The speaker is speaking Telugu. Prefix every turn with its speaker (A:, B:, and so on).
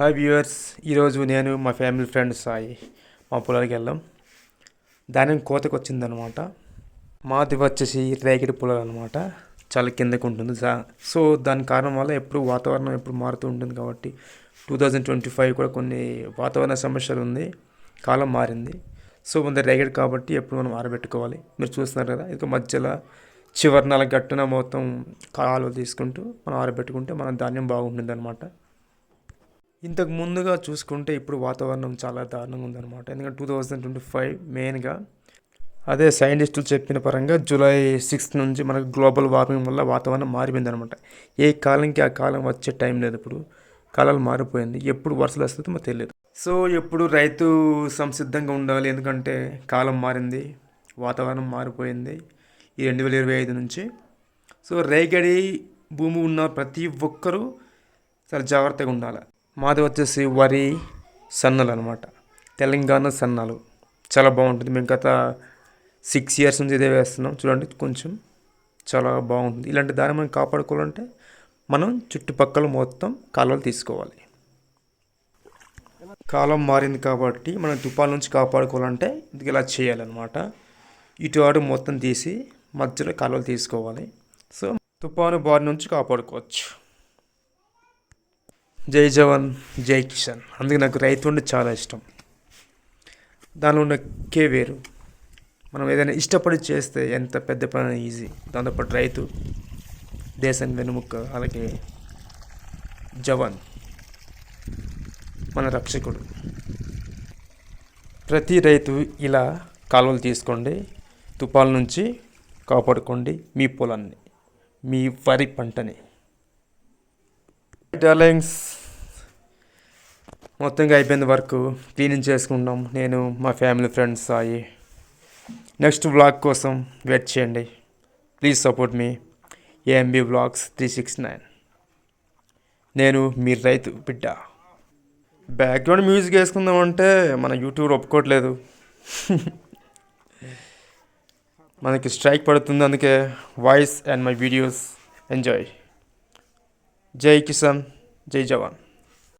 A: హాయ్ వ్యూవర్స్ ఈరోజు నేను మా ఫ్యామిలీ ఫ్రెండ్స్ సాయి మా పొలానికి వెళ్ళాం ధాన్యం కోతకు వచ్చిందనమాట మాది వచ్చేసి రేగిడి పొలాలు అనమాట చాలా కిందకు ఉంటుంది. జా- సో దాని కారణం వల్ల ఎప్పుడు వాతావరణం ఎప్పుడు మారుతూ ఉంటుంది కాబట్టి టూ థౌజండ్ ట్వంటీ ఫైవ్ కూడా కొన్ని వాతావరణ సమస్యలు ఉంది. కాలం మారింది. సో ముందు రేగడి కాబట్టి ఎప్పుడు మనం ఆరబెట్టుకోవాలి. మీరు చూస్తున్నారు కదా ఇక మధ్యలో చివరి నెల గట్టున మొత్తం కాలు తీసుకుంటూ మనం ఆరబెట్టుకుంటే మన ధాన్యం బాగుంటుంది అనమాట ఇంతకు ముందుగా చూసుకుంటే ఇప్పుడు వాతావరణం చాలా దారుణంగా ఉందన్నమాట. ఎందుకంటే టూ థౌజండ్ ట్వంటీ ఫైవ్ మెయిన్గా అదే సైంటిస్టులు చెప్పిన పరంగా జూలై సిక్స్త్ నుంచి మనకు గ్లోబల్ వార్మింగ్ వల్ల వాతావరణం మారిపోయింది అనమాట ఏ కాలంకి ఆ కాలం వచ్చే టైం లేదు ఇప్పుడు. కాలాలు మారిపోయింది. ఎప్పుడు వర్షాలు వస్తుందో మాకు తెలియదు. సో ఎప్పుడు రైతు సంసిద్ధంగా ఉండాలి ఎందుకంటే కాలం మారింది వాతావరణం మారిపోయింది ఈ రెండు వేల ఇరవై ఐదు నుంచి. సో రేగడి భూమి ఉన్న ప్రతి ఒక్కరూ చాలా జాగ్రత్తగా ఉండాలి. మాది వచ్చేసి వరి సన్నలు అనమాట తెలంగాణ సన్నలు. చాలా బాగుంటుంది. మేము గత సిక్స్ ఇయర్స్ నుంచి ఇదే వేస్తున్నాం. చూడండి కొంచెం చాలా బాగుంటుంది ఇలాంటి దాన్ని మనం కాపాడుకోవాలంటే మనం చుట్టుపక్కల మొత్తం కాలువలు తీసుకోవాలి. కాలం మారింది కాబట్టి మనం తుపాల నుంచి కాపాడుకోవాలంటే ఇది ఇలా చేయాలన్నమాట. ఇటు అటు మొత్తం తీసి మధ్యలో కాలువలు తీసుకోవాలి. సో తుపాను బారి నుంచి కాపాడుకోవచ్చు. జై జవాన్ జై కిషన్. అందుకే నాకు రైతు అంటే చాలా ఇష్టం. దానిలో ఉన్న కే వేరు. మనం ఏదైనా ఇష్టపడి చేస్తే ఎంత పెద్ద పని ఈజీ. దాంతోపాటు రైతు దేశం వెనుముక్క అలాగే జవాన్ మన రక్షకుడు. ప్రతి రైతు ఇలా కాలువలు తీసుకోండి తుపాల నుంచి కాపాడుకోండి మీ పొలాన్ని మీ వరి పంటని. డార్లింగ్స్ మొత్తంగా అయిపోయింది వర్క్. క్లీనింగ్ చేసుకుంటాం నేను మా family friends Sai. Next vlog కోసం వెయిట్ చేయండి. Please support me AMB vlogs three six nine నేను మీ రైతు బిడ్డ. బ్యాక్గ్రౌండ్ మ్యూజిక్ వేసుకుందామంటే మన యూట్యూబ్ ఒప్పుకోవట్లేదు మనకి స్ట్రైక్ పడుతుంది అందుకే voice and my videos enjoy జై కిసాన్ జై జవాన్